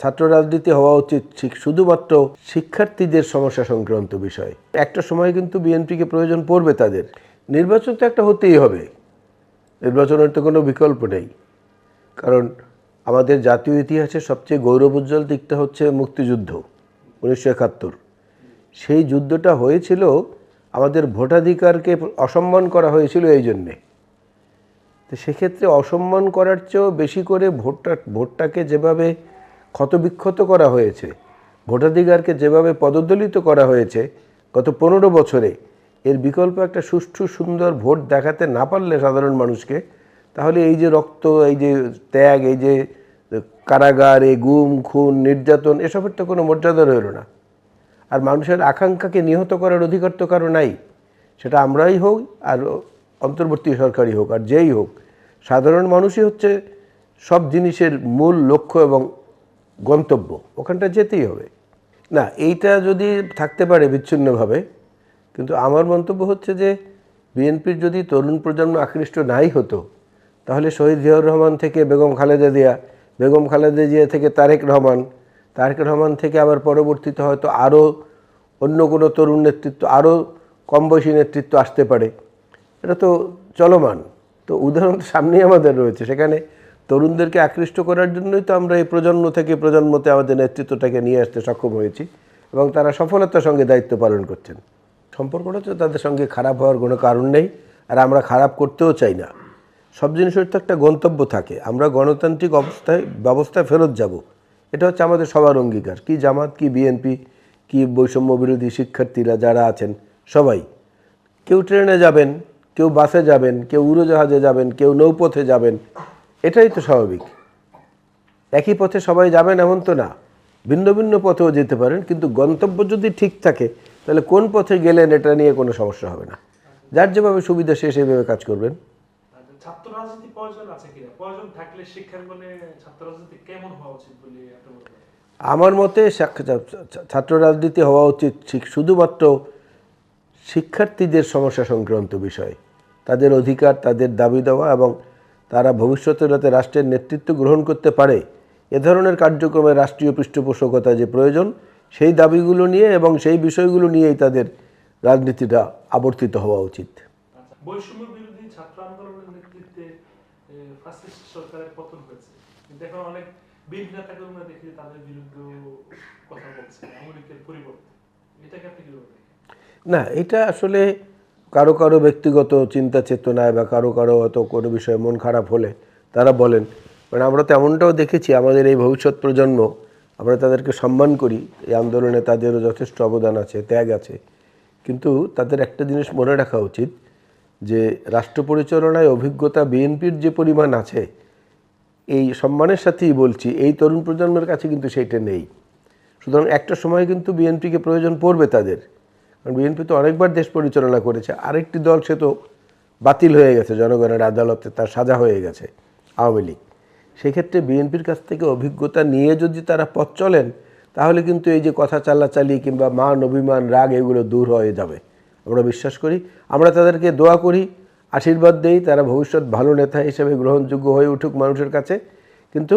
ছাত্র রাজনীতি হওয়া উচিত ঠিক শুধুমাত্র শিক্ষার্থীদের সমস্যা সংক্রান্ত বিষয়। একটা সময় কিন্তু বিএনপিকে প্রয়োজন পড়বে তাদের। নির্বাচন তো একটা হতেই হবে। নির্বাচনের তো কোনো বিকল্প নেই। কারণ আমাদের জাতীয় ইতিহাসের সবচেয়ে গৌরবোজ্জ্বল দিকটা হচ্ছে মুক্তিযুদ্ধ, উনিশশো একাত্তর। সেই যুদ্ধটা হয়েছিল, আমাদের ভোটাধিকারকে অসম্মান করা হয়েছিল এই জন্যে। তো সেক্ষেত্রে অসম্মান করার চেয়েও বেশি করে ভোটটা, ভোটটাকে যেভাবে ক্ষতবিক্ষত করা হয়েছে। ভোটাধিকারকে যেভাবে পদদলিত করা হয়েছে, গত পনেরো বছরে এর বিকল্প একটা সুষ্ঠু, সুন্দর ভোট দেখাতে না পারলে সাধারণ মানুষকে, তাহলে এই যে রক্ত, এই যে ত্যাগ, এই যে কারাগার, এই গুম, খুন, নির্যাতন, এসবের তো কোনো মর্যাদা রইল না। আর মানুষের আকাঙ্ক্ষাকে নিহত করার অধিকার তো কারও নাই। সেটা আমরাই হোক আর অন্তর্বর্তী সরকারই হোক, আর যেই হোক, সাধারণ মানুষই হচ্ছে সব জিনিসের মূল লক্ষ্য এবং গন্তব্য, ওখানটা যেতেই হবে। না, এইটা যদি থাকতে পারে বিচ্ছিন্নভাবে, কিন্তু আমার মন্তব্য হচ্ছে যে, বিএনপির যদি তরুণ প্রজন্ম আকৃষ্ট নাই হতো, তাহলে শহীদ জিয়াউর রহমান থেকে বেগম খালেদা জিয়া, বেগম খালেদা জিয়া থেকে তারেক রহমান তারেক রহমান থেকে আবার পরবর্তীতে হয়তো আরও অন্য কোনো তরুণ নেতৃত্ব, আরও কম বয়সী নেতৃত্ব আসতে পারে। এটা তো চলমান। তো উদাহরণ সামনেই আমাদের রয়েছে। সেখানে তরুণদেরকে আকৃষ্ট করার জন্যই তো আমরা এই প্রজন্ম থেকে প্রজন্মতে আমাদের নেতৃত্বটাকে নিয়ে আসতে সক্ষম হয়েছি এবং তারা সফলতার সঙ্গে দায়িত্ব পালন করছেন। সম্পর্কটা তো তাদের সঙ্গে খারাপ হওয়ার কোনো কারণ নেই, আর আমরা খারাপ করতেও চাই না। সব জিনিসের তো একটা গন্তব্য থাকে, আমরা গণতান্ত্রিক অবস্থায় ব্যবস্থায় ফেরত যাব। এটা হচ্ছে আমাদের সবার অঙ্গীকার, কি জামাত, কি বিএনপি, কি বৈষম্য বিরোধী শিক্ষার্থীরা যারা আছেন, সবাই। কেউ ট্রেনে যাবেন, কেউ বাসে যাবেন, কেউ উড়োজাহাজে যাবেন, কেউ নৌপথে যাবেন এটাই তো স্বাভাবিক। একই পথে সবাই যাবেন এমন তো না। ভিন্ন ভিন্ন পথেও যেতে পারেন কিন্তু গন্তব্য যদি ঠিক থাকে তাহলে কোন পথে গেলেন এটা নিয়ে কোনো সমস্যা হবে না। যার যেভাবে সুবিধা সে সেভাবে কাজ করবেন। আচ্ছা, মনে? আমার মতে ছাত্র রাজনীতি হওয়া উচিত ঠিক শুধুমাত্র শিক্ষার্থীদের সমস্যা সংক্রান্ত বিষয়। তাদের অধিকার তাদের দাবি দেওয়া এবং তারা ভবিষ্যতে যাতে রাষ্ট্রের নেতৃত্ব গ্রহণ করতে পারে এ ধরনের কার্যক্রমে রাষ্ট্রীয় পৃষ্ঠপোষকতা যে প্রয়োজন সেই দাবিগুলো নিয়ে এবং সেই বিষয়গুলো নিয়েই তাদের রাজনীতিটা আবর্তিত হওয়া উচিত। বৈষম্য বিরোধী ছাত্র আন্দোলনের নেতৃত্বে ফাসিস্ট সরকারের পতন হয়েছে। কিন্তু এখন অনেক বিএনপি নেতাকে দেখি তাদের বিরুদ্ধে কথা বলছে আমেরিকার পরিবর্তে। এটাকে আপনি না এটা আসলে কারও কারও ব্যক্তিগত চিন্তা চেতনায় বা কারও কারও হয়তো কোনো বিষয়ে মন খারাপ হলে তারা বলেন মানে আমরা তো এমনটাও দেখেছি আমাদের এই ভবিষ্যৎ প্রজন্ম, আমরা তাদেরকে সম্মান করি, এই আন্দোলনে তাদেরও যথেষ্ট অবদান আছে, ত্যাগ আছে। কিন্তু তাদের একটা জিনিস মনে রাখা উচিত, যে রাষ্ট্র পরিচালনায় অভিজ্ঞতা বিএনপির যে পরিমাণ আছে, এই সম্মানের সাথেই বলছি, এই তরুণ প্রজন্মের কাছে কিন্তু সেইটা নেই। সুতরাং একটা সময় কিন্তু বিএনপিকে প্রয়োজন পড়বে তাদের। কারণ বিএনপি তো অনেকবার দেশ পরিচালনা করেছে। আরেকটি দল সে তো বাতিল হয়ে গেছে, জনগণের আদালতে তার সাজা হয়ে গেছে, আওয়ামী লীগ। সেক্ষেত্রে বিএনপির কাছ থেকে অভিজ্ঞতা নিয়ে যদি তারা পথ চলেন, তাহলে কিন্তু এই যে কথা চালাচালি কিংবা মান, অভিমান, রাগ, এগুলো দূর হয়ে যাবে। আমরা বিশ্বাস করি, আমরা তাদেরকে দোয়া করি, আশীর্বাদ দেই, তারা ভবিষ্যৎ ভালো নেতা হিসেবে গ্রহণযোগ্য হয়ে উঠুক মানুষের কাছে। কিন্তু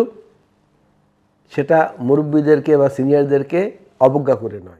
সেটা মুরব্বীদেরকে বা সিনিয়রদেরকে অবজ্ঞা করে নয়।